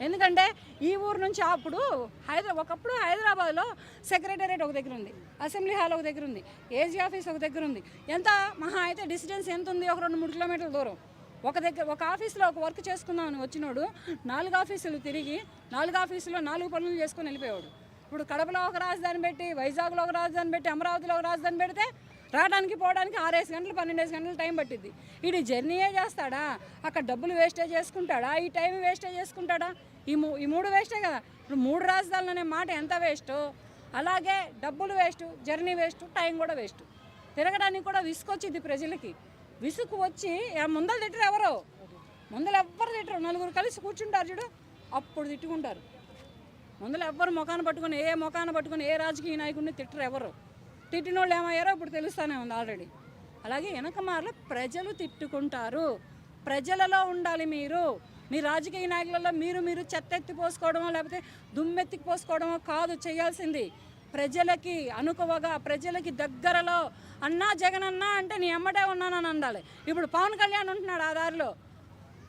ఎందుకంటే ఈ ఊరు నుంచి అప్పుడు హైదరా ఒకప్పుడు హైదరాబాద్లో సెక్రటరేట్ ఒక దగ్గర ఉంది అసెంబ్లీ హాల్ ఒక దగ్గర ఉంది ఏజీ ఆఫీస్ ఒక దగ్గర ఉంది. ఎంత మహా అయితే డిస్టెన్స్ ఎంత ఉంది ఒక రెండు మూడు కిలోమీటర్ల దూరం. ఒక దగ్గర ఒక ఆఫీస్లో ఒక వర్క్ చేసుకుందామని వచ్చినోడు నాలుగు ఆఫీసులు తిరిగి నాలుగు ఆఫీసులో నాలుగు పనులు చేసుకొని వెళ్ళిపోయాడు ఇప్పుడు కడపలో ఒక రాజధాని పెట్టి వైజాగ్లో ఒక రాజధాని పెట్టి అమరావతిలో ఒక రాజధాని పెడితే రావడానికి పోవడానికి ఆరేసి గంటలు పన్నెండేసి గంటలు టైం పట్టింది ఇది జర్నీయే చేస్తాడా? అక్కడ డబ్బులు వేస్టే చేసుకుంటాడా? ఈ టైం వేస్టే చేసుకుంటాడా? ఈ మూ ఈ మూడు వేస్టే కదా? ఇప్పుడు మూడు రాజధానులు అనే మాట ఎంత వేస్ట్ అలాగే డబ్బులు వేస్ట్ జర్నీ వేస్ట్ టైం కూడా వేస్ట్. తిరగడానికి కూడా విసుకొచ్చింది ప్రజలకి. విసుగు వచ్చి ముందలు తిట్టరు ఎవరు. ముందలు ఎవ్వరు తిట్టరు. నలుగురు కలిసి కూర్చుంటారు చూడు అప్పుడు తిట్టుకుంటారు. ముందలు ఎవ్వరు ముఖాన పట్టుకొని ఏ ముఖాన పట్టుకొని ఏ రాజకీయ నాయకుడిని తిట్టరు ఎవరు. తిట్టిన వాళ్ళు ఏమయ్యారో ఇప్పుడు తెలుస్తూనే ఉంది ఆల్రెడీ అలాగే వెనకమార్లు ప్రజలు తిట్టుకుంటారు. ప్రజలలో ఉండాలి మీరు. మీ రాజకీయ నాయకులలో మీరు మీరు చెత్త ఎత్తి పోసుకోవడమో లేకపోతే దుమ్మెత్తికి పోసుకోవడమో కాదు చేయాల్సింది ప్రజలకి అనుకువగా ప్రజలకి దగ్గరలో అన్నా జగన్ అన్నా అంటే నీ ఎమ్మటే ఉన్నానని అండాలి. ఇప్పుడు పవన్ కళ్యాణ్ ఉంటున్నాడు ఆ దారిలో.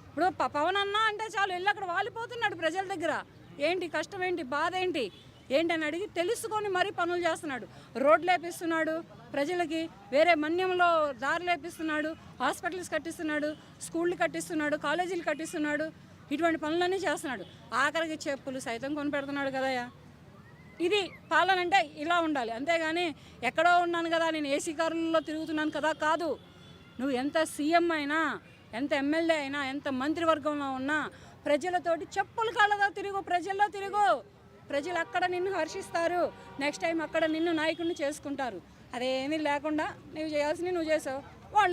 ఇప్పుడు ప- పవన్ అన్నా అంటే చాలు వెళ్ళి అక్కడ వాలిపోతున్నాడు ప్రజల దగ్గర. ఏంటి కష్టం ఏంటి బాధ ఏంటి? ఏంటని అడిగి తెలుసుకొని మరీ పనులు చేస్తున్నాడు. రోడ్లు లేపిస్తున్నాడు ప్రజలకి వేరే మన్యంలో దారులు లేపిస్తున్నాడు హాస్పిటల్స్ కట్టిస్తున్నాడు స్కూళ్ళు కట్టిస్తున్నాడు కాలేజీలు కట్టిస్తున్నాడు ఇటువంటి పనులన్నీ చేస్తున్నాడు. ఆఖరికి చెప్పులు సైతం కొనిపెడుతున్నాడు కదయ్యా. ఇది పాలన అంటే ఇలా ఉండాలి. అంతేగాని ఎక్కడో ఉన్నాను కదా నేను ఏసీ కారులలో తిరుగుతున్నాను కదా కాదు. నువ్వు ఎంత సీఎం అయినా ఎంత ఎమ్మెల్యే అయినా ఎంత మంత్రివర్గంలో ఉన్నా ప్రజలతోటి చెప్పులు కాళ్ళతో తిరుగు ప్రజల్లో తిరుగు. ప్రజలు అక్కడ నిన్ను హర్షిస్తారు. నెక్స్ట్ టైం అక్కడ నిన్ను నాయకుడిని చేసుకుంటారు. అదేమీ లేకుండా నువ్వు చేయాల్సింది నువ్వు చేసావు.